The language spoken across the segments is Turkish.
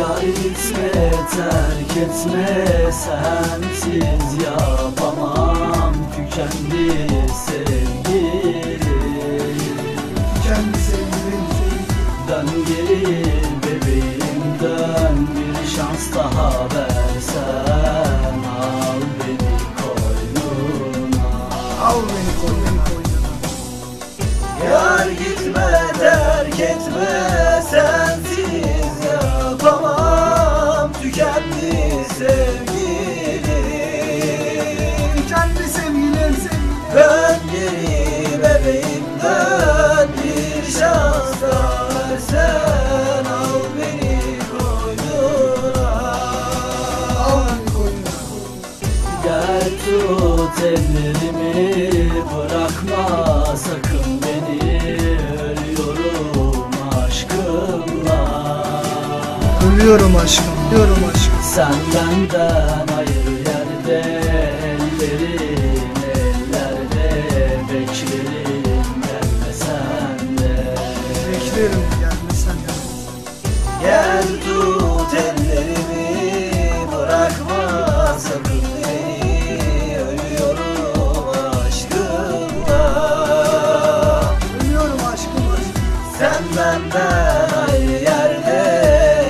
Yar gitme terk etme sensiz yapamam. Tükendi sevgilim. Kendi sevgilim Dön geri bebeğim dön Bir şans daha versen. Al beni koynuna. Al beni koynuna. Yar gitme terk etme tut ellerimi bırakma sakın beni. Ölüyorum aşkımla. Ölüyorum aşkım Ölüyorum aşkım. Sen benden ayrı yerde Ellerin ellerde Beklerim gelme sen de Beklerim gelmesen de Gel tut Sen benden ayrı yerde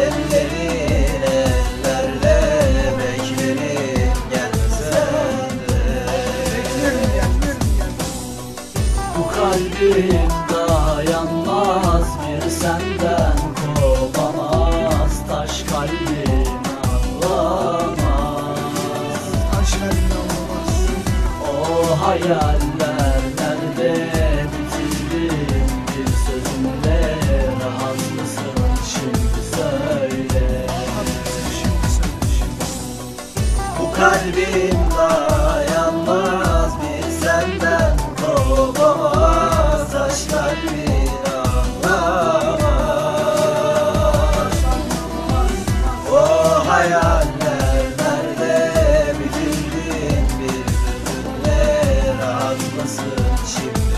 Ellerin ellerde Beklerim gelmesen de Bu kalbim dayanmaz Bir senden kopamaz. Taş kalbim anlamaz. Taş kalbini anlamaz. O hayaller kalbim dayanmaz bir senden? Kopamaz kalbin anlamaz. O hayaller nerede? Bir sözünle rahat şimdi